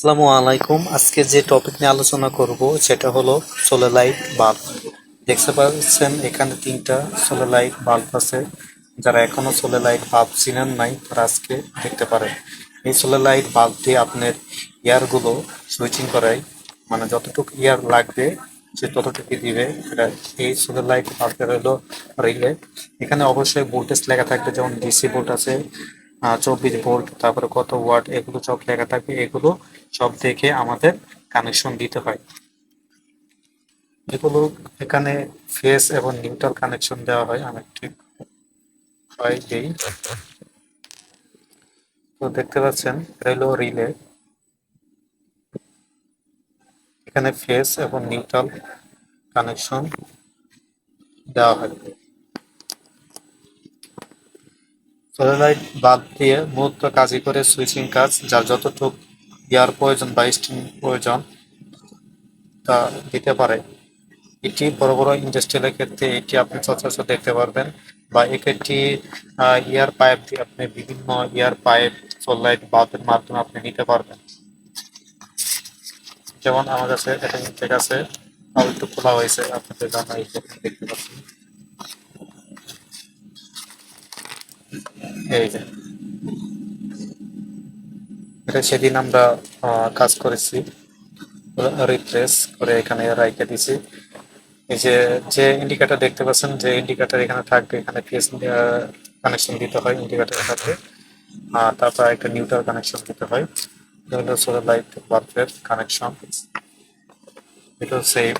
আসসালামু আলাইকুম। আজকে যে টপিক নিয়ে আলোচনা করব সেটা হলো সোলার লাইট বাল্ব। দেখতে পাচ্ছেন এখানে তিনটা সোলার লাইট বাল্ব আছে। যারা এখনও সোলার লাইট বাল্ব চিনেন নাই, তারা আজকে দেখতে পারেন। এই সোলার লাইট বাল্ব দিয়ে আপনার ইয়ারগুলো সুইচিং করায়। মানে যতটুকু ইয়ার লাগবে, সে ততটুকু দিবে। এটা এই সোলার লাইট বাল্বের হলো রিলে। এখানে অবশ্যই ভোল্টেজ লেখা থাকবে, যেমন ডিসি ভোল্ট আছে চব্বিশ ভোল্ট তারপরে কত ওয়াট এগুলো সব লেখা থাকবে। এগুলো সব দেখে আমাদের কানেকশন দিতে হয়। এগুলো এখানে ফেস এবং নিউট্রাল কানেকশন দেওয়া হয়, আমি ঠিক হয় দিই। তো দেখতে পাচ্ছেন রেলো রিলে এখানে ফেস এবং নিউট্রাল কানেকশন দেওয়া হয়। সোলার লাইট বাদ দিয়ে মুহূর্ত কাজই করে সুইচিং কাজ, যার যতটুকু ইয়ার প্রয়োজন বা স্টিম প্রয়োজন তা দিতে পারে। এটি বড় বড় ইন্ডাস্ট্রিয়ালের ক্ষেত্রে এটি আপনি সচরাচর দেখতে পারবেন বা একটি ইয়ার পাইপ দিয়ে আপনি বিভিন্ন ইয়ার পাইপ সোলার লাইট বাল্বের মাধ্যমে আপনি নিতে পারবেন। যেমন আমার কাছে এটা ইনটেক আছে আর একটু খোলা হয়েছে, আপনাদের জানা এই দেখতে পাচ্ছেন। এই যে। এটা সেদিন আমরা কাজ করেছি। রিপ্লেস করে এখানে রাইখে দিছি এই যে যে ইন্ডিকেটর দেখতে পাচ্ছেন, যে ইন্ডিকেটর এখানে থাকবে, এখানে পিএস কানেকশন দিতে হয় ইন্ডিকেটরের সাথে। আর তারপর একটা নিউট্রাল কানেকশন দিতে হয়। সোলার লাইট বাল্বের কানেকশন এটা সেম